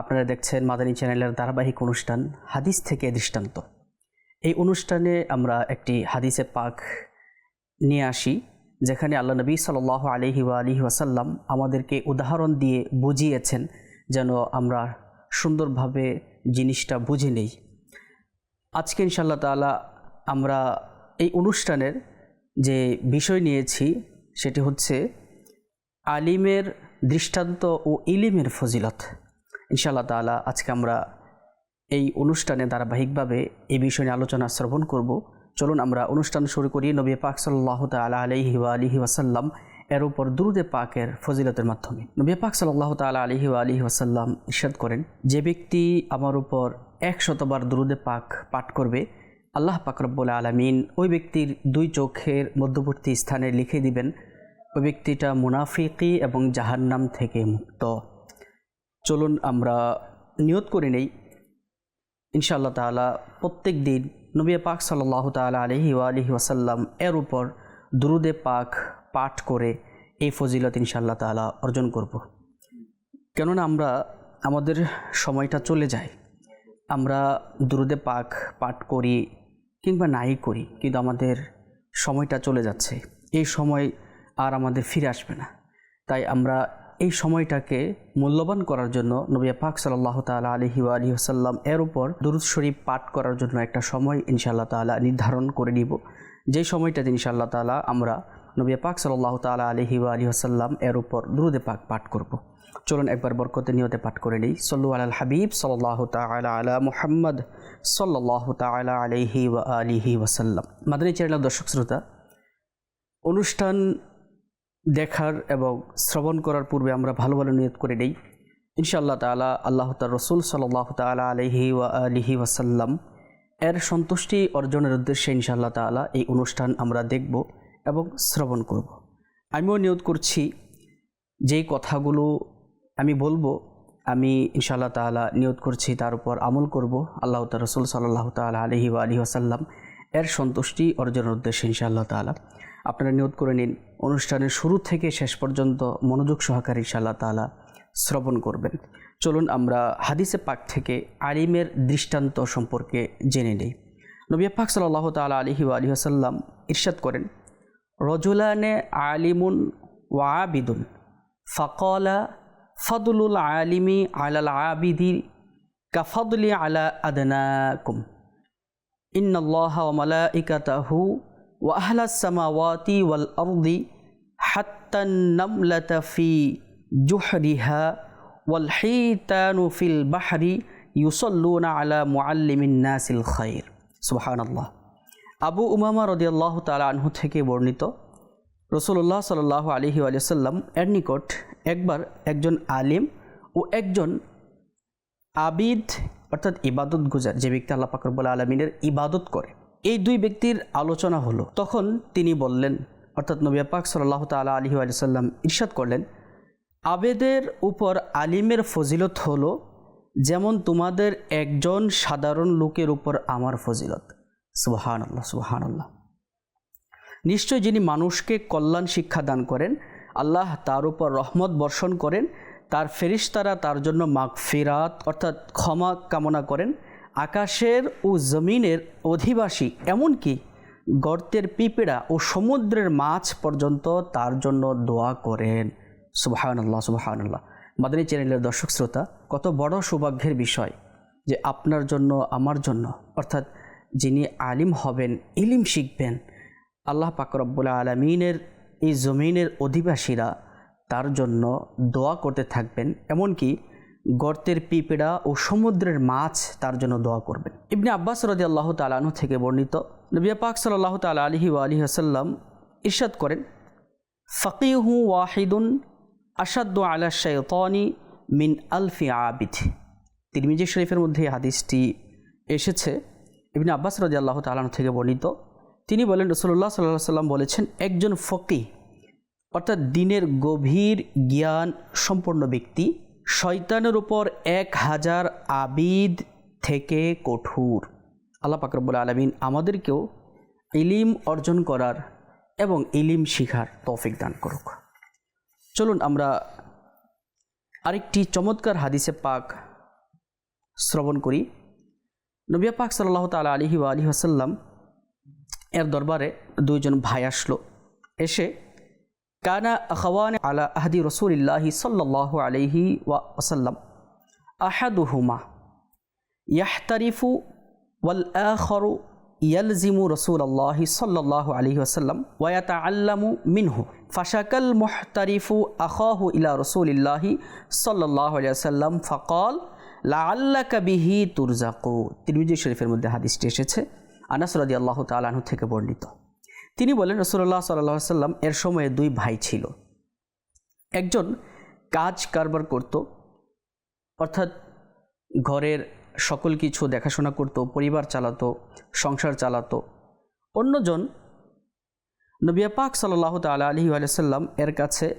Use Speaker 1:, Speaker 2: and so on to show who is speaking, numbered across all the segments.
Speaker 1: আপনারা দেখছেন মাদানী চ্যানেলের ধারাবাহিক অনুষ্ঠান হাদিস থেকে দৃষ্টান্ত। এই অনুষ্ঠানে আমরা একটি হাদিসে পাক নিয়ে আসি, যেখানে আল্লাহ নবী সাল আলহি আলহি ওয়াসাল্লাম আমাদেরকে উদাহরণ দিয়ে বুঝিয়েছেন যেন আমরা সুন্দরভাবে জিনিসটা বুঝে নেই। আজকে ইনশাল্লাহ তাআলা আমরা এই অনুষ্ঠানের যে বিষয় নিয়েছি, সেটি হচ্ছে আলিমের দৃষ্টান্ত ও ইলিমের ফজিলত। ইনশাআল্লাহ তাআলা আজকে আমরা এই অনুষ্ঠানে ধারাবাহিকভাবে এই বিষয় নিয়ে আলোচনা শ্রবণ করব। চলুন আমরা অনুষ্ঠান শুরু করি নবী পাক সাল্লাহ তালা আলহি আলিহি ওয়াসাল্লাম এর উপর দুরুদে পাকের ফজিলতের মাধ্যমে। নবী পাক সাল্লাহ তালা আলহি আলিহি ওয়াসাল্লাম ইরশাদ করেন, যে ব্যক্তি আমার উপর এক শতবার দুরুদে পাক পাঠ করবে, আল্লাহ পাক রব্বুল আলমিন ওই ব্যক্তির দুই চোখের মধ্যবর্তী স্থানে লিখে দিবেন, ওই ব্যক্তিটা মুনাফিকি এবং জাহান্নাম থেকে মুক্ত। চলুন আমরা নিয়ত করে নেই। ইনশাআল্লাহ তাআলা প্রত্যেক দিন নবী পাক সাল্লাহ তাআলা আলহি আলহি ওয়াসাল্লাম এর উপর দুরুদে পাক পাঠ করে এই ফজিলত ইনশাআল্লাহ তাআলা অর্জন করব। কেননা আমরা, আমাদের সময়টা চলে যায়। আমরা দুরুদে পাক পাঠ করি কিংবা নাই করি, কিন্তু আমাদের সময়টা চলে যাচ্ছে। এই সময় আর আমাদের ফিরে আসবে না। তাই আমরা এই সময়টাকে মূল্যবান করার জন্য নবী পাক সাল্লাহ তালা আলহি আলী আসাল্লাম এর উপর দুরুদ শরীফ পাঠ করার জন্য একটা সময় ইনশাআল্লাহ তালা নির্ধারণ করে নিব যেই সময়টাতে ইনশাআল্লাহ তালা আমরা নবী পাক সাল্লাহ তালা আলহি আলী আসাল্লাম এর উপর দুরুদে পাক পাঠ করব। চলুন একবার বরকতে নিয়তে পাঠ করে নিই। সল্লু আল হাবিব সাল্লাহ তালা আলা মুহাম্মদ সাল্লাহ তালা আলহি আলিহি ওয়াসাল্লাম। মাদানী চ্যানেলের দর্শক শ্রোতা, অনুষ্ঠান দেখার এবং শ্রবণ করার পূর্বে আমরা ভালো ভালো নিয়ত করে নেই। ইনশাআল্লাহ তালা আল্লাহ তার রসুল সাল্লাহ তালা আলহি ওয়া আলিহি ওয়াসাল্লাম এর সন্তুষ্টি অর্জনের উদ্দেশ্যে ইনশাআল্লাহ তালা এই অনুষ্ঠান আমরা দেখব এবং শ্রবণ করব। আমিও নিয়ত করছি, যেই কথাগুলো আমি বলব, আমি ইনশাআল্লাহ তালা নিয়ত করছি, তার উপর আমল করব। আল্লাহ তার রসুল সাল্লাহ তালা আলহি ওয়া আলহি আসাল্লাম এর সন্তুষ্টি অর্জনের উদ্দেশ্যে ইনশাআল্লাহ তালা আপনারা নিয়োগ করে নিন। অনুষ্ঠানের শুরু থেকে শেষ পর্যন্ত মনোযোগ সহকারী ইনশাআল্লাহ তালা শ্রবণ করবেন। চলুন আমরা হাদিসে পাক থেকে আলিমের দৃষ্টান্ত সম্পর্কে জেনে নিই। নবিয়া পাক সাল্লাহ তালা আলহি আলী আসাল্লাম ইরশাদ করেন, রজুলানে আলিমুন ওয়া ওয়াবিদুন ফকলা ফদলুল আলিমি আলাল আবিদি কাফদলি আলা আদনাকুম ইন্নআল্লাহ ওমালাইকাতাহু ওয়াহলা সামাওয়াতি ওয়াল অর্দি হাত্তান্নমলতফি জুহরিহা ওয়াল হিতানু ফিল বাহরি ইউসল্লুনা আলা মুআল্লিমিন্নাসিল খৈর সুবাহানাল্লাহ আবু উমামা রদিয়াল্লাহ তালা আনহু থেকে বর্ণিত রসুল্লাহ সাল আলহি আলিয়াল্লাম এর নিকট একবার একজন আলিম ও একজন আবিদ, অর্থাৎ ইবাদত গুজার, যে ব্যক্তি আল্লাহ পাকরবুল্লা আলমিনের ইবাদত করে এই দুই ব্যক্তির আলোচনা হলো। তখন তিনি বললেন, অর্থাৎ নবিয়া পাক সাল্লাহ তালা আলহি আলিয়াল্লাম ইরশাদ করলেন, আবেদের উপর আলিমের ফজিলত হলো যেমন তোমাদের একজন সাধারণ লোকের উপর আমার ফজিলত। সুবাহান আল্লাহ সুবাহান আল্লাহ নিশ্চয় যিনি মানুষকে কল্যাণ শিক্ষা দান করেন, আল্লাহ তার উপর রহমত বর্ষণ করেন, তার ফেরিস্তারা তার জন্য মাগ ফেরাত অর্থাৎ ক্ষমা কামনা করেন আকাশের ও জমিনের অধিবাসী, এমনকি গর্তের পিঁপড়া ও সমুদ্রের মাছ পর্যন্ত তার জন্য দোয়া করেন। সুবাহান্লাহ সুবাহান্লাহ মাদানী চ্যানেলের দর্শক শ্রোতা, কত বড় সৌভাগ্যের বিষয় যে আপনার জন্য, আমার জন্য, অর্থাৎ যিনি আলিম হবেন, ইলিম শিখবেন, আল্লাহ পাকরব্বুল্লা আলমিনের এই জমিনের অধিবাসীরা তার জন্য দোয়া করতে থাকবেন। এমনকি গর্তের পিঁপড়া ও সমুদ্রের মাছ তার জন্য দোয়া করবেন। ইবনে আব্বাস রদি আল্লাহ তালাহু থেকে বর্ণিত নবিয়া পাক সাল্লাহ তাল আলহি আলহি আসাল্লাম ইরশাদ করেন, ফকিহু ওয়াহিদুন আসাদ্দু আলা শৈতানি মিন আলফি আবিদ। তিরমিজি শরীফের মধ্যে হাদিসটি এসেছে। ইবনে আব্বাস রাজি আল্লাহ তালান থেকে বর্ণিত, তিনি বলেন রসুল্লাহ সাল্লাহ সাল্লাম বলেছেন, একজন ফকি অর্থাৎ দিনের গভীর জ্ঞান সম্পন্ন ব্যক্তি শয়তানের উপর এক হাজার আবিদ থেকে কঠোর। আল্লাহ পাকরবুল আলমিন আমাদেরকেও ইলিম অর্জন করার এবং ইলিম শিখার তৌফিক দান করুক। চলুন আমরা আরেকটি চমৎকার হাদিসে পাক শ্রবণ করি। নবিয়া পাক সাল্লাহ তালা আলহি আলহি আসাল্লাম এর দরবারে দুইজন ভাই আসলো। এসে কানা আখওয়ান আলা আহাদি রসুলিল্লাহি সাল্লাহ আলহি ওয়াসাল্লাম। আহাদুহুমা ইয়াহতারিফু ওয়াল আখরু ইয়ালজিমু রসুল আল্লাহ সাল্লাহ আলহি আসাল্লাম ওয়াতা আল্লামু মিনহু। ফাশাকাল মুহতারিফু আখাহু ইলা রসুলিল্লাহি সাল্লাহ আলিয়াল্লাম ফকল, লাআল্লাকা বিহি তুরজাকু। তিরমিজি শরীফের মধ্যে হাদিসটি এসেছে। আনাস রাদি আল্লাহ তালাহু থেকে বর্ণিত। তিনি বলেন রসুল্লাহ সাল্লাহ সাল্লাম এর সময়ে দুই ভাই ছিল। একজন কাজ কারবার করত, অর্থাৎ ঘরের সকল কিছু দেখাশোনা করত, পরিবার চালাতো, সংসার চালাতো। অন্যজন নবিয়া পাক সাল্লাহ তালা আলহি আলাইসাল্লাম এর কাছে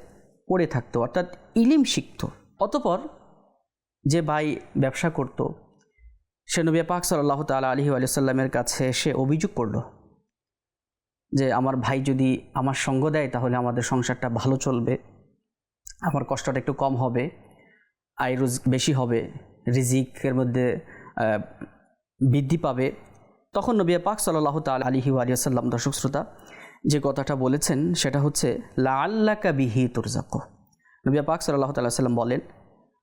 Speaker 1: পড়ে থাকতো, অর্থাৎ ইলিম শিখত। অতপর যে ভাই ব্যবসা করত, সে নবিয়া পাক সাল্লাহ তালা আলহি আলাইসাল্লামের কাছে এসে অভিযোগ করল যে আমার ভাই যদি আমার সঙ্গ দেয়, তাহলে আমাদের সংসারটা ভালো চলবে। আমার কষ্টটা একটু কম হবে, আয় রোজ বেশি হবে, রিজিকের মধ্যে বৃদ্ধি পাবে। তখন নবিয়া পাক সাল্লাহ তাল আলিহি আলিয়াল্লাম দর্শক শ্রোতা, যে কথাটা বলেছেন, সেটা হচ্ছে লা আল্লাকা বিহি তুরজাক। নবিয়া পাক সাল্লাহ তাল্লাহ সাল্লাম বলেন,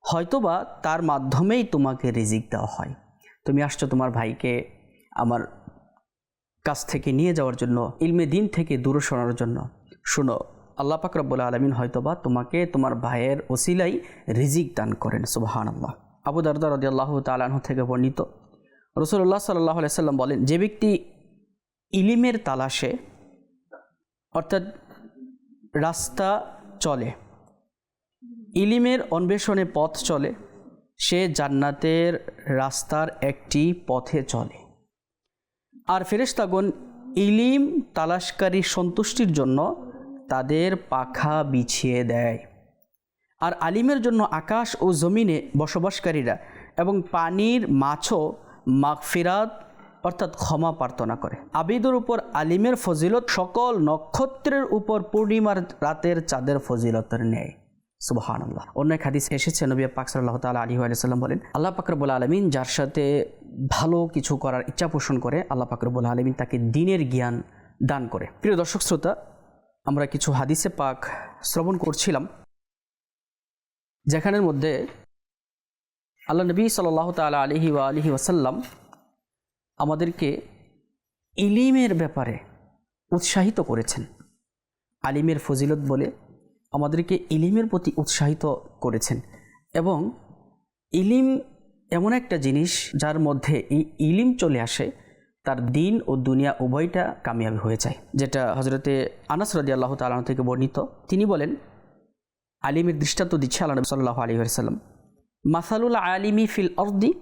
Speaker 1: হয়তোবা তার মাধ্যমেই তোমাকে রিজিক দেওয়া হয়। তুমি আসছো তোমার ভাইকে, আমার কাছ থেকে নিয়ে যাওয়ার জন্য, ইলমে দিন থেকে দূরে সরানোর জন্য। শুনো, আল্লাহ পাক রব্বুল আলমিন হয়তোবা তোমাকে তোমার ভাইয়ের ওসিলাই রিজিক দান করেন সুবাহান আল্লাহ আবু দারদা রদি আল্লাহ তালাহ থেকে বর্ণিত রসুল্লাহ সাল্লাহ সাল্লাম বলেন, যে ব্যক্তি ইলিমের তালাশে, অর্থাৎ রাস্তা চলে, ইলিমের অন্বেষণে পথ চলে, সে জান্নাতের রাস্তার একটি পথে চলে। আর ফেরেশতাগণ ইলিম তালাশকারী সন্তুষ্টির জন্য তাদের পাখা বিছিয়ে দেয়। আর আলিমের জন্য আকাশ ও জমিনে বসবাসকারীরা এবং পানির মাছও মাগফিরাত অর্থাৎ ক্ষমা প্রার্থনা করে। আবিদের উপর আলিমের ফজিলত সকল নক্ষত্রের উপর পূর্ণিমার রাতের চাঁদের ফজিলতের নেয় সুবাহান আল্লাহ অন্য এক হাদিস এসেছে, নবী পাক সাল্লাহ তালা আলী আলাইসাল্লাম বলেন, আল্লাহ পাকরবুল আলমিন যার সাথে ভালো কিছু করার ইচ্ছা পোষণ করে, আল্লাহ পাকরবুল আলমিন তাকে দিনের জ্ঞান দান করে। প্রিয় দর্শক শ্রোতা, আমরা কিছু হাদিসে পাক শ্রবণ করছিলাম, যেখানের মধ্যে আল্লাহ নবী সাল্লাহ তালা আলহি ওয়া আলহি ওয়াসাল্লাম আমাদেরকে ইলিমের ব্যাপারে উৎসাহিত করেছেন। আলিমের ফজিলত বলে আমাদেরকে ইলিমের প্রতি উৎসাহিত করেছেন। এবং ইলিম এমন একটা জিনিস যার মধ্যে ইলিম চলে আসে, তার দিন ও দুনিয়া উভয়টা কামিয়াবি হয়ে যায়। যেটা হজরতে আনাস রাদি আল্লাহ তালন থেকে বর্ণিত। তিনি বলেন, আলিমের দৃষ্টান্ত দিচ্ছে আল্লাহ সাল্লাহ আলী সাল্লাম মাসালুল আলিমি ফিল অর্দি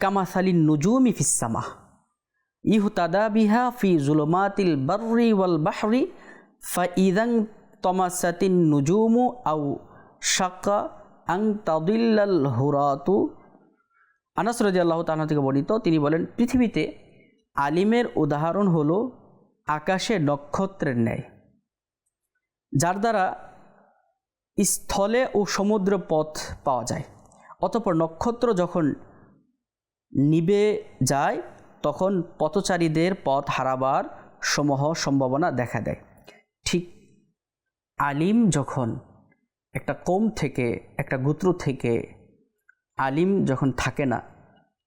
Speaker 1: কামাসালি নুজুমি ফিসামা ইহুতাদা বিহা ফি জুলমাতিল বার্রি ওয়াল বাহরি ফাইদাং তমাসাতিন নুজুমু আউ শাকা আং তাদিল্লাল হুরাতু। আনাস রাজি আল্লাহ তালা থেকে বর্ণিত, তিনি বলেন, পৃথিবীতে আলিমের উদাহরণ হলো আকাশে নক্ষত্রের ন্যায়, যার দ্বারা স্থলে ও সমুদ্র পথ পাওয়া যায়। অতপর নক্ষত্র যখন নিবে যায়, তখন পথচারীদের পথ হারাবার সমূহ সম্ভাবনা দেখা দেয়। আলিম যখন একটা কোম থেকে, একটা গোত্র থেকে আলিম যখন থাকে না,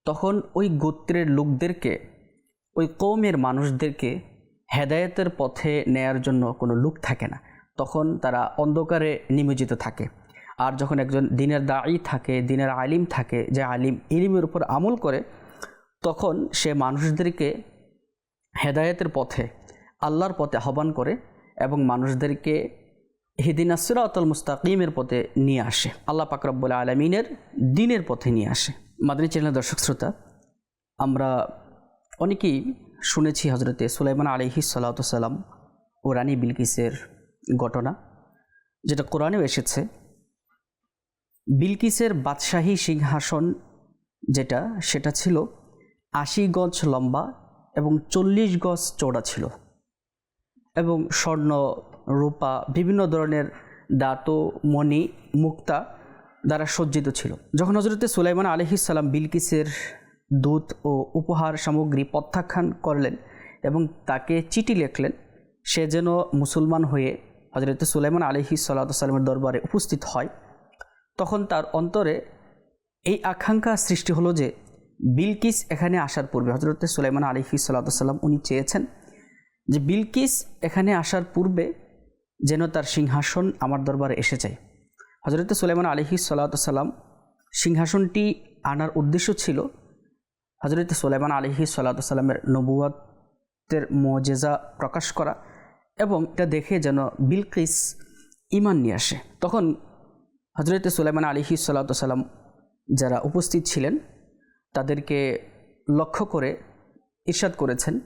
Speaker 1: তখন ওই গোত্রের লোকদেরকে, ওই কৌমের মানুষদেরকে হেদায়েতের পথে নেয়ার জন্য কোনো লোক থাকে না। তখন তারা অন্ধকারে নিমজ্জিত থাকে। আর যখন একজন দিনের দায়ী থাকে, দিনের আলিম থাকে, যে আলিম ইলিমের উপর আমল করে, তখন সে মানুষদেরকে হেদায়েতের পথে, আল্লাহর পথে আহ্বান করে এবং মানুষদেরকে হিদিনা সিরাতুল মুস্তাকিমের পথে নিয়ে আসে। আল্লাহ পাকরব্বুল আলমিনের দিনের পথে নিয়ে আসে। মাদানী চ্যানেলের দর্শক শ্রোতা, আমরা অনেকেই শুনেছি হজরতে সুলাইমান আলহি সাল্লাম ও রানী বিলকিসের ঘটনা, যেটা কোরআনেও এসেছে। বিলকিসের বাদশাহী সিংহাসন যেটা, সেটা ছিল আশি গজ লম্বা এবং চল্লিশ গজ চওড়া ছিল এবং স্বর্ণ রূপা বিভিন্ন ধরনের দাতো, মণি, মুক্তা দ্বারা সজ্জিত ছিল। যখন হজরতে সুলাইমান আলহিসাল্লাম বিলকিসের দুধ ও উপহার সামগ্রী প্রত্যাখ্যান করলেন এবং তাকে চিঠি লিখলেন, সে যেন মুসলমান হয়ে হজরত সুলাইমান আলহি সাল্লামের দরবারে উপস্থিত হয়, তখন তার অন্তরে এই আকাঙ্ক্ষা সৃষ্টি হলো যে বিলকিস এখানে আসার পূর্বে হজরত সুলাইমান আলহি সাল্লাম উনি চেয়েছেন যে বিলকিস এখানে আসার পূর্বে যেন তার সিংহাসন আমার দরবারে এসে যায় হজরত সুলাইমান আলহি সাল্লাম সিংহাসনটি আনার উদ্দেশ্য ছিল হজরত সুলাইমান আলহি সাল্লামের নবুয়াতের মজেজা প্রকাশ করা এবং এটা দেখে যেন বিলকিস ইমান নিয়ে আসে। তখন হজরত সুলাইমান আলহি সাল্লাম যারা উপস্থিত ছিলেন, তাদেরকে লক্ষ্য করে ইরশাদ করেছেন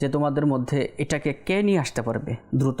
Speaker 1: যে তোমাদের মধ্যে এটাকে কে নিয়ে আসতে পারবে দ্রুত।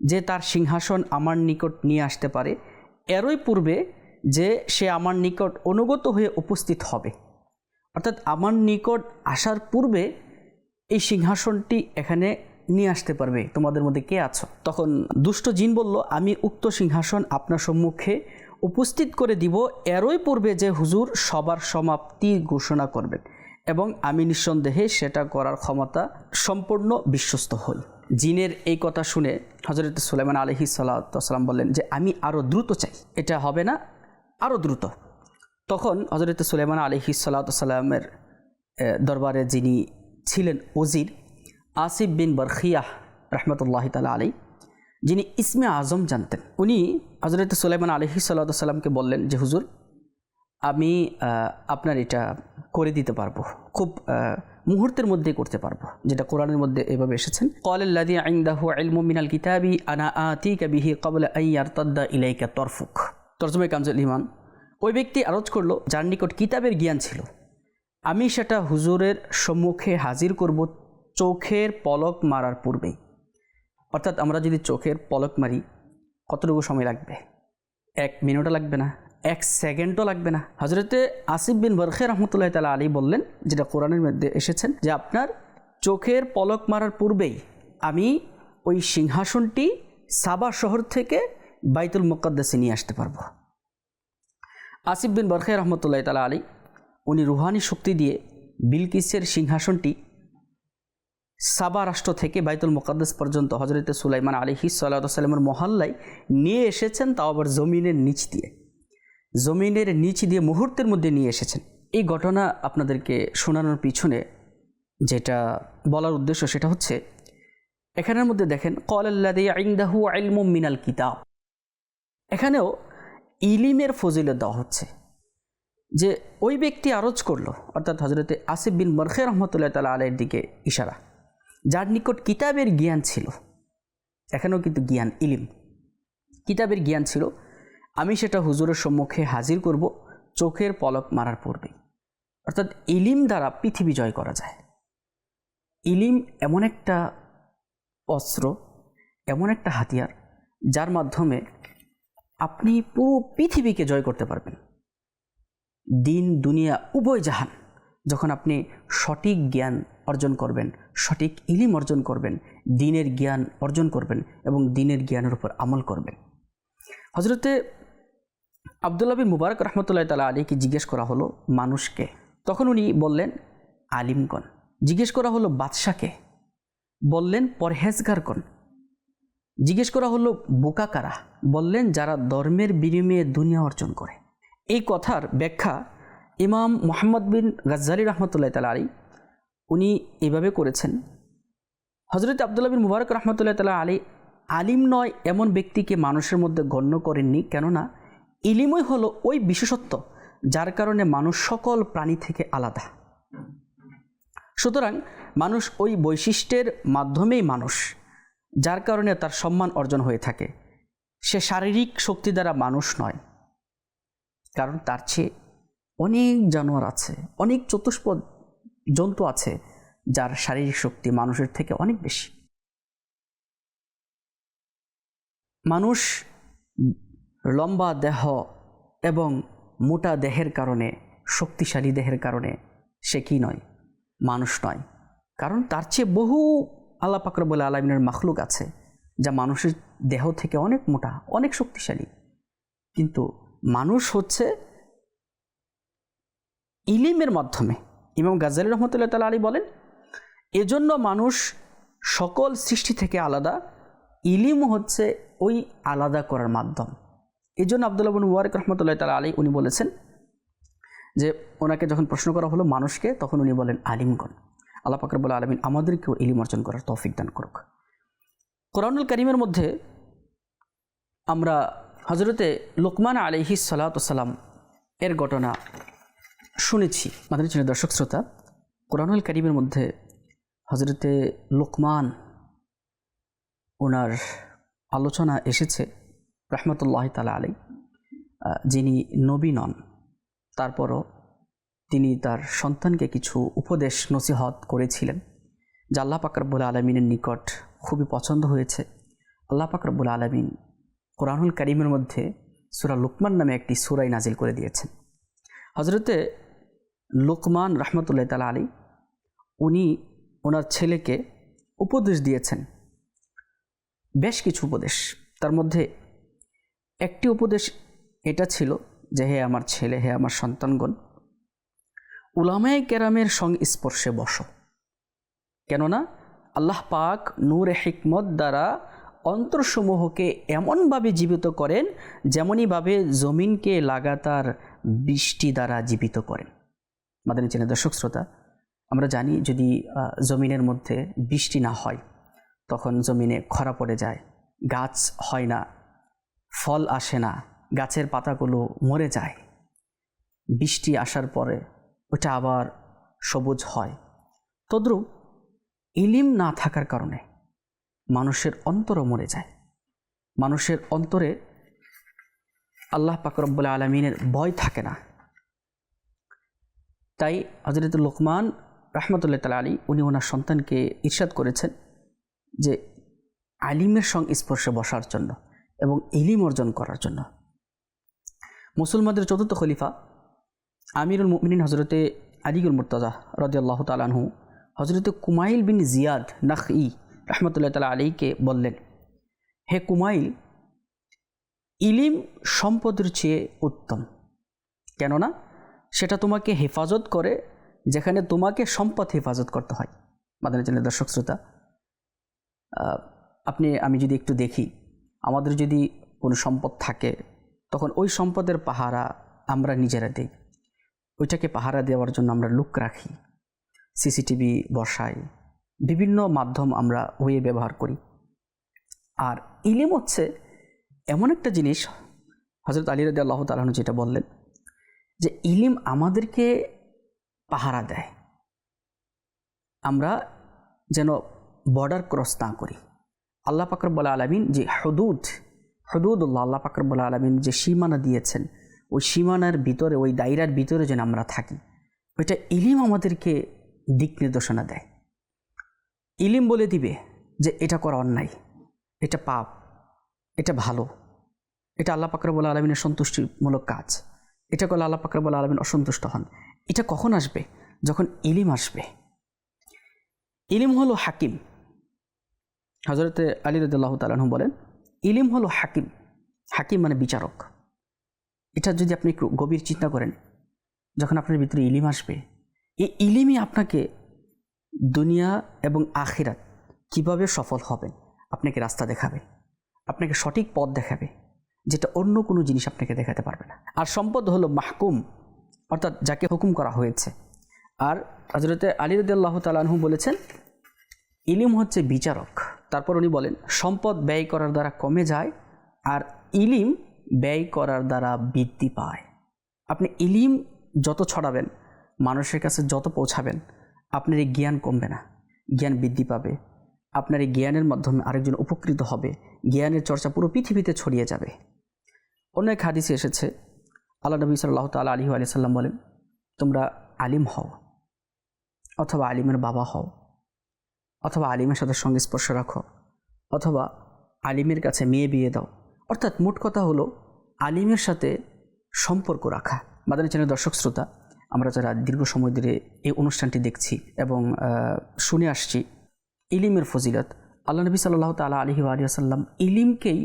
Speaker 1: যে তার সিংহাসন আমার নিকট নিয়ে আসতে পারে, এরই পূর্বে যে সে আমার নিকট অনুগত হয়ে উপস্থিত হবে। অর্থাৎ আমার নিকট আসার পূর্বে এই সিংহাসনটি এখানে নিয়ে আসতে পারবে। তোমাদের মধ্যে কে আছো? তখন দুষ্ট জিন বলল, আমি উক্ত সিংহাসন আপনার সম্মুখে উপস্থিত করে দিব। এরই পূর্বে যে হুজুর সবার সমাপ্তি ঘোষণা করবেন এবং আমি নিঃসন্দেহে সেটা করার ক্ষমতা সম্পূর্ণ বিশ্বস্ত হই। জিনের এই কথা শুনে হজরত সুলাইমান আলহি সাল্লাম বললেন যে, আমি আরও দ্রুত চাই। এটা হবে না আরও দ্রুত। তখন হজরত সুলাইমান আলহি সাল্লামের দরবারে যিনি ছিলেন ওজির, আসিফ বিন বরখিয়াহ রহমতুল্লাহ তালা আলী যিনি ইসমে আজম জানতেন, উনি হজরত সুলাইমান আলহি সাল্লা সাল্লামকে বললেন যে, হুজুর, আমি আপনার এটা করে দিতে পারব। খুব মুহূর্তের মধ্যেই করতে পারব, যেটা কোরআনের মধ্যে এভাবে এসেছেন। কলাল্লাদি মিনাল কিতাবি আনা ইলাইকা তরফুক তরজমাই কামজুল ইমান। ওই ব্যক্তি আরজ করল, যার নিকট কিতাবের জ্ঞান ছিল। আমি সেটা হুজুরের সম্মুখে হাজির করব চোখের পলক মারার পূর্বেই। অর্থাৎ আমরা যদি চোখের পলক মারি, কতটুকু সময় লাগবে? এক মিনিটও লাগবে না? এক সেকেন্ডও লাগবে না। হজরতে আসিফ বিন বরখে রহমতুল্লাহ তালা আলী বললেন, যেটা কোরআনের মধ্যে এসেছেন, যে আপনার চোখের পলক মারার পূর্বেই আমি ওই সিংহাসনটি সাবা শহর থেকে বাইতুল মোকাদ্দাসে নিয়ে আসতে পারব। আসিফ বিন বরখে রহমতুল্লাহ তালা আলী উনি রুহানি শক্তি দিয়ে বিলকিসের সিংহাসনটি সাবা রাষ্ট্র থেকে বাইতুল মোকাদ্দাস পর্যন্ত হজরত সুলাইমান আলিহি সাল্লামের মহল্লায় নিয়ে এসেছেন, তাও আবার জমিনের নিচ দিয়ে। জমিনের নিচ দিয়ে মুহূর্তের মধ্যে নিয়ে এসেছেন। এই ঘটনা আপনাদেরকে শোনানোর পিছনে যেটা বলার উদ্দেশ্য সেটা হচ্ছে, এখানের মধ্যে দেখেন কলাল্লাহু আলম মিনাল কিতাব। এখানেও ইলিমের ফজিলত দেওয়া হচ্ছে যে ওই ব্যক্তি আরজ করল, অর্থাৎ হজরতে আসিফ বিন বরখে রহমতুল্লাহ তালা আলের দিকে ইশারা, যার নিকট কিতাবের জ্ঞান ছিল। এখানেও কিন্তু জ্ঞান, ইলিম। কিতাবের জ্ঞান ছিল। আমি সেটা হুজুরের সম্মুখে হাজির করব, চোখের পলক মারার পূর্বেই। অর্থাৎ ইলিম দ্বারা পৃথিবী জয় করা যায়। ইলিম এমন একটা অস্ত্র, এমন একটা হাতিয়ার, যার মাধ্যমে আপনি পুরো পৃথিবীকে জয় করতে পারবেন। দিন, দুনিয়া, উভয় জাহান, যখন আপনি সঠিক জ্ঞান অর্জন করবেন, সঠিক ইলিম অর্জন করবেন, দিনের জ্ঞান অর্জন করবেন এবং দিনের জ্ঞানের উপর আমল করবেন। হজরতে আবদুল্লাহ বিন মুবারক রহমতুল্লাহ তালা আলীকে জিজ্ঞেস করা হলো, মানুষকে? তখন উনি বললেন, আলিমগণ। জিজ্ঞেস করা হলো, বাদশাকে? বললেন, পরহেজগারগণ। জিজ্ঞেস করা হলো, বোকা কারা? বললেন, যারা ধর্মের বিনিময়ে দুনিয়া অর্জন করে। এই কথার ব্যাখ্যা ইমাম মোহাম্মদ বিন গাজ্জালি রহমতুল্লাহ তালা আলী উনি এভাবে করেছেন। হজরত আবদুল্লাহ বিন মুবারক রহমতুল্লাহ তালা আলী আলিম নয়, এমন ব্যক্তিকে মানুষের মধ্যে গণ্য করেননি, কেননা ইলিমই হলো ওই বিশেষত্ব যার কারণে মানুষ সকল প্রাণী থেকে আলাদা। সুতরাং মানুষ ওই বৈশিষ্ট্যের মাধ্যমেই মানুষ, যার কারণে তার সম্মান অর্জন হয়ে থাকে। সে শারীরিক শক্তি দ্বারা মানুষ নয়, কারণ তার চেয়ে অনেক জানোয়ার আছে, অনেক চতুষ্পদ জন্তু আছে, যার শারীরিক শক্তি মানুষের থেকে অনেক বেশি। মানুষ লম্বা দেহ এবং মোটা দেহের কারণে, শক্তিশালী দেহের কারণে সে কি নয়? মানুষ নয়। কারণ তার চেয়ে বহু আল্লাহ পাকরবুল আলমিনের মাখলুক আছে, যা মানুষের দেহ থেকে অনেক মোটা, অনেক শক্তিশালী। কিন্তু মানুষ হচ্ছে ইলিমের মাধ্যমে। ইমাম গাজালি রহমতুল্লাহ তালা আলী বলেন, এজন্য মানুষ সকল সৃষ্টি থেকে আলাদা, ইলিম হচ্ছে ওই আলাদা করার মাধ্যম। এই জন্য আবদুল্লাহ বিন মুবারক রহমতুল্লাহ তালা আলী উনি বলেছেন যে ওনাকে যখন প্রশ্ন করা হলো মানুষকে, তখন উনি বলেন আলিমগণ। আল্লাহ পাকরবুল্লা আলমিন আমাদেরকেও ইলিম অর্জন করার তৌফিক দান করুক। কোরআনুল করিমের মধ্যে আমরা হজরতে লোকমান আলিহি সালাতাম এর ঘটনা শুনেছি। মাদানী ছিলেন দর্শক শ্রোতা, কোরআনুল করিমের মধ্যে হজরতে লোকমান ওনার আলোচনা এসেছে। রহমতুল্লাহ তালা আলী যিনি নবী নন, তারপরও তিনি তার সন্তানকে কিছু উপদেশ, নসিহত করেছিলেন, যা আল্লাহ পাকরবুল আলমিনের নিকট খুবই পছন্দ হয়েছে। আল্লাহ পাকরবুল আলমিন কোরআনুল করিমের মধ্যে সুরা লুকমান নামে একটি সুরাই নাজিল করে দিয়েছেন। হজরতে লোকমান রহমতুল্লাহ তালা আলী উনি ওনার ছেলেকে উপদেশ দিয়েছেন। বেশ কিছু উপদেশ, তার মধ্যে একটি উপদেশ এটা ছিল যে হে আমার ছেলে, হে আমার সন্তানগণ, উলামায় কেরামের সংস্পর্শে বসো। কেননা আল্লাহ পাক নূর হিকমত দ্বারা অন্তরসমূহকে এমনভাবে জীবিত করেন যেমনইভাবে জমিনকে লাগাতার বৃষ্টি দ্বারা জীবিত করেন। মাদানী চেনে দর্শক শ্রোতা, আমরা জানি যদি জমিনের মধ্যে বৃষ্টি না হয়, তখন জমিনে খরা পড়ে যায়, গাছ হয় না ফল আসে না, গাছের পাতাগুলো মরে যায়। বৃষ্টি আসার পরে ওটা আবার সবুজ হয়। তদ্রূপ ইলিম না থাকার কারণে মানুষের অন্তরও মরে যায়। মানুষের অন্তরে আল্লাহ পাকরব্বুল আলমিনের ভয় থাকে না। তাই হজরত লোকমান রহমতুল্লাহ তালা আলী উনি ওনার সন্তানকে ঈর্ষাদ করেছেন যে আলিমের সংস্পর্শে বসার জন্য। এবং ইলিম অর্জন করার জন্য। মুসলমানদের চতুর্থ খলিফা আমিরুল মুমিনিন হজরতে আলিগুল মুর্তজা রদি আল্লাহ তালাহু হজরতে কুমাইল বিন জিয়াদ নাখ ই রহমতুল্লাহ তালা আলীকে বললেন, হে কুমাইল, ইলিম সম্পদের চেয়ে উত্তম। কেননা সেটা তোমাকে হেফাজত করে যেখানে তোমাকে সম্পদ হেফাজত করতে হয়। মাদানী চ্যানেল দর্শক শ্রোতা আপনি, আমি যদি একটু দেখি আমাদের যদি কোনো সম্পদ থাকে, তখন ওই সম্পদের পাহারা আমরা নিজেরা দিই। ওইটাকে পাহারা দেওয়ার জন্য আমরা লুক রাখি, সিসিটিভি বসাই, বিভিন্ন মাধ্যম আমরা ওয়ে ব্যবহার করি। আর ইলিম হচ্ছে এমন একটা জিনিস হজরত আলী রদি আল্লাহ তালন যেটা বললেন, যে ইলিম আমাদেরকে পাহারা দেয়। আমরা যেন বর্ডার ক্রস না করি। আল্লাহ পাকরবুল্লা আলমিন যে হদুদ, হদুদুল্লাহ আল্লাহ পাকরবুল্লা আলমিন যে সীমানা দিয়েছেন, ওই সীমানার ভিতরে, ওই দায়রার ভিতরে যেন আমরা থাকি, ওইটা ইলিম আমাদেরকে দিক নির্দেশনা দেয়। ইলিম বলে দিবে যে এটা করা অন্যায়, এটা পাপ, এটা ভালো, এটা আল্লাহ পাকরবুল আলমিনের সন্তুষ্টিমূলক কাজ, এটা করলে আল্লাহ পাকরবুল আলমিন অসন্তুষ্ট হন। এটা কখন আসবে? যখন ইলিম আসবে। ইলিম হলো হাকিম। হজরতে আলী রদুল্লাহ তালাহু বলেন, ইলিম হলো হাকিম। হাকিম মানে বিচারক। এটা যদি আপনি একটু গভীর চিন্তা করেন, যখন আপনার ভিতরে ইলিম আসবে, এই ইলিমই আপনাকে দুনিয়া এবং আখিরাত কীভাবে সফল হবেন আপনাকে রাস্তা দেখাবে, আপনাকে সঠিক পথ দেখাবে, যেটা অন্য কোনো জিনিস আপনাকে দেখাতে পারবে না। আর সম্পদ হলো মাহকুম, অর্থাৎ যাকে হুকুম করা হয়েছে। আর হজরতে আলী রদি আল্লাহ তালাহু বলেছেন, ইলিম হচ্ছে বিচারক। তারপর উনি বলেন, সম্পদ ব্যয় করার দ্বারা কমে যায় আর ইলিম ব্যয় করার দ্বারা বৃদ্ধি পায়। আপনি ইলিম যত ছড়াবেন, মানুষের কাছে যত পৌঁছাবেন, আপনার এই জ্ঞান কমবে না, জ্ঞান বৃদ্ধি পাবে। আপনার এই জ্ঞানের মাধ্যমে আরেকজন উপকৃত হবে, জ্ঞানের চর্চা পুরো পৃথিবীতে ছড়িয়ে যাবে। অন্য এক হাদিসে এসেছে, আল্লাহ নবী সাল্লাহ তাল আলী আলি সাল্লাম বলেন, তোমরা আলিম হও অথবা আলিমের বাবা হও। অথবা আলিমের সাথে সঙ্গে স্পর্শ রাখো। অথবা আলিমের কাছে মেয়ে বিয়ে দাও। অর্থাৎ মোট কথা হলো, আলিমের সাথে সম্পর্ক রাখা। মাদানী চ্যানেল দর্শক শ্রোতা, আমরা যারা দীর্ঘ সময় ধরে এই অনুষ্ঠানটি দেখছি এবং শুনে আসছি, ইলিমের ফজিলত, আল্লাহ নবী সাল্লাহ তালা আলহি আলিয়াসাল্লাম ইলিমকেই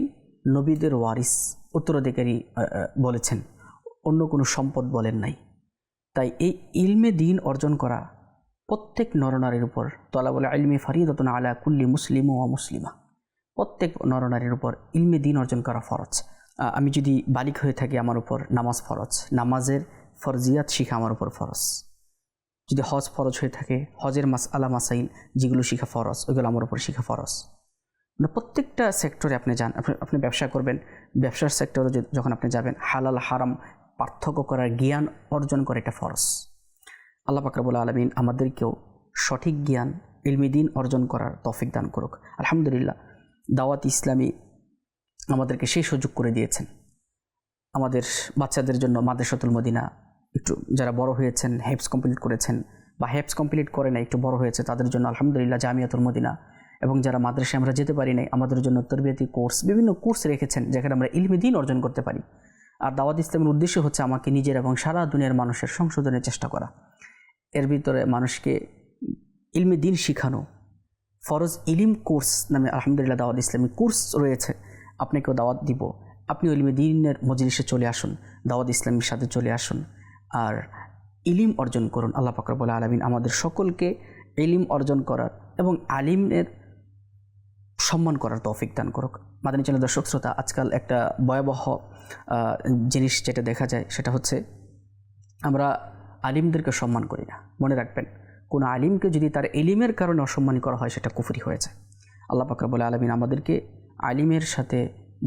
Speaker 1: নবীদের ওয়ারিস, উত্তরাধিকারী বলেছেন। অন্য কোনো সম্পদ বলেন নাই। তাই এই ইলমে দিন অর্জন করা প্রত্যেক নরনারীর উপর তলা বলে ইলমে ফারিদতন আলা কুল্লি মুসলিম ও মুসলিমা। প্রত্যেক নরনারীর উপর ইলমে দিন অর্জন করা ফরজ। আমি যদি বালিক হয়ে থাকি আমার উপর নামাজ ফরজ, নামাজের ফরজিয়াত শিখা আমার উপর ফরজ। যদি হজ ফরজ হয়ে থাকে, হজের মাস, আলা মাসাইল যেগুলো শিখা ফরজ ওইগুলো আমার উপর শিখা ফরজ। মানে প্রত্যেকটা সেক্টরে আপনি যান, আপনি আপনি ব্যবসা করবেন, ব্যবসার সেক্টরে যখন আপনি যাবেন, হালাল হারাম পার্থক্য করার জ্ঞান অর্জন করে এটা ফরজ। আল্লাহ পাকরাবুল আলমিন আমাদেরকেও সঠিক জ্ঞান, ইলমি দিন অর্জন করার তফিক দান করুক। আলহামদুলিল্লাহ, দাওয়াত ইসলামী আমাদেরকে সেই সুযোগ করে দিয়েছেন। আমাদের বাচ্চাদের জন্য মাদ্রাসাতুল মদিনা একটু যারা বড় হয়েছেন হেপস কমপ্লিট করেছেন বা হেপস কমপ্লিট করে না একটু বড় হয়েছে, তাদের জন্য আলহামদুলিল্লাহ জামিয়াতুল মদিনা এবং যারা মাদ্রাসায় আমরা যেতে পারি নাই, আমাদের জন্য তরবিয়তি কোর্স, বিভিন্ন কোর্স রেখেছেন যেখানে আমরা ইলমি দিন অর্জন করতে পারি। আর দাওয়াত ইসলামের উদ্দেশ্য হচ্ছে আমাকে নিজের এবং সারা দুনিয়ার মানুষের সংশোধনের চেষ্টা করা। এর ভিতরে মানুষকে ইলমে দিন শিখানো। ফরজ ইলিম কোর্স নামে আলহামদুলিল্লাহ দাওয়াত ইসলামী কোর্স রয়েছে, আপনাকেও দাওয়াত দিব। আপনি ইলমে দিনের মজলিসে চলে আসুন, দাওয়াত ইসলামীর সাথে চলে আসুন। আর ইলিম অর্জন করুন, আল্লাহ পাকর বলে আলমিন আমাদের সকলকে ইলিম অর্জন করার এবং আলিমের সম্মান করার তৌফিক দান করুক। মাদানী চ্যানেল দর্শক শ্রোতা, আজকাল একটা ভয়াবহ জিনিস যেটা দেখা যায়, সেটা হচ্ছে আমরা আলিমদেরকে সম্মান করি না। মনে রাখবেন, কোনো আলিমকে যদি তার এলিমের কারণে অসম্মান করা হয়, সেটা কুফরি হয়েছে। আল্লাহ বলে আলমিন আমাদেরকে আলিমের সাথে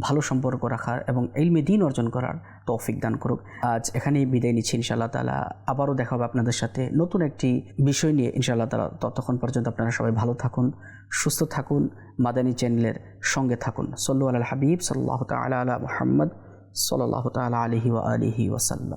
Speaker 1: ভালো সম্পর্ক রাখার এবং এলমে দিন অর্জন করার তৌফিক দান করুক। আজ এখানেই বিদায় নিচ্ছি ইনশাআল্লাহ তালা আবারও দেখা হবে আপনাদের সাথে নতুন একটি বিষয় নিয়ে ইনশাআল্লাহ তালা ততক্ষণ পর্যন্ত আপনারা সবাই ভালো থাকুন, সুস্থ থাকুন, মাদানী চ্যানেলের সঙ্গে থাকুন। সল্লু আল হাবিব সাল্লাহ তালা আলা মোহাম্মদ সাল্লাহ তালা আলহি ওয়া আলিহি ওয়াসাল্লাম।